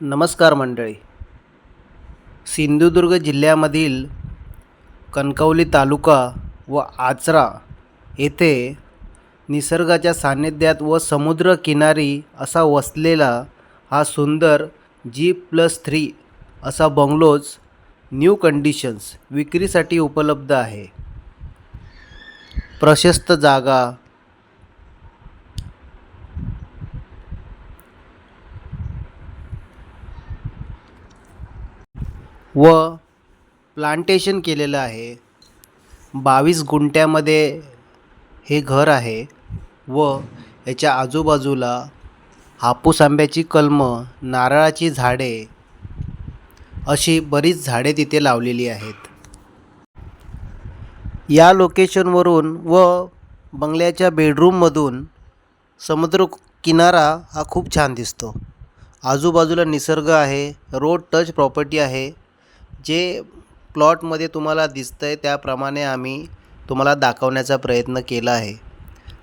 नमस्कार मंडळी. सिंधुदुर्ग जिल्ह्यामधील कणकवली तालुका व आचरा येथे निसर्गाच्या सान्निध्यात व समुद्रकिनारी असा वसलेला हा सुंदर जी प्लस थ्री असा बंगलोज न्यू कंडिशन्स विक्रीसाठी उपलब्ध आहे. प्रशस्त जागा व प्लांटेशन केलेलं आहे. बावीस गुंठ्यामध्ये हे घर आहे व याच्या आजूबाजूला हापूस आंब्याची कलमं नारळाची झाडे अशी बरीच झाडे तिथे लावलेली आहेत. या लोकेशनवरून व बंगल्याच्या बेडरूममधून समुद्र किनारा हा खूप छान दिसतो. आजूबाजूला निसर्ग आहे रोड टच प्रॉपर्टी आहे. जे प्लॉटमध्ये तुम्हाला दिसतं आहे त्याप्रमाणे आम्ही तुम्हाला दाखवण्याचा प्रयत्न केला आहे.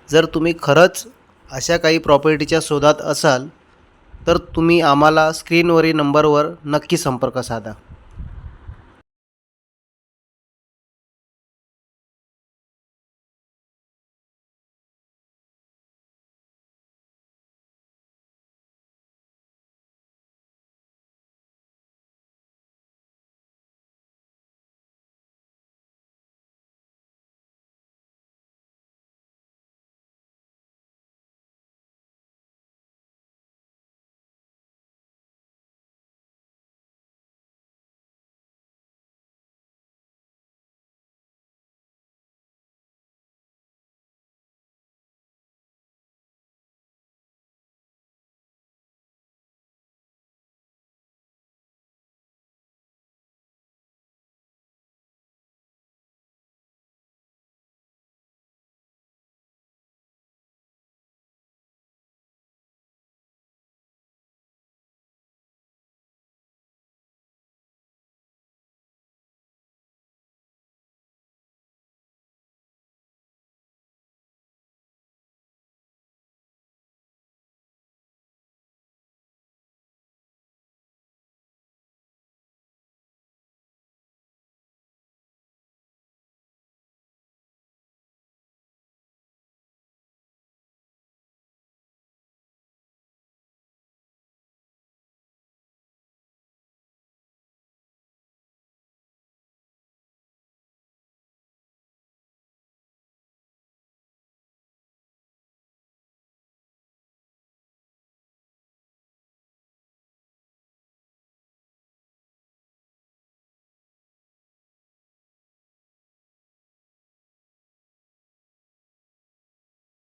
जर तुम्ही खरंच अशा काही प्रॉपर्टीच्या शोधात असाल तर तुम्ही आम्हाला स्क्रीनवरील नंबरवर नक्की संपर्क साधा.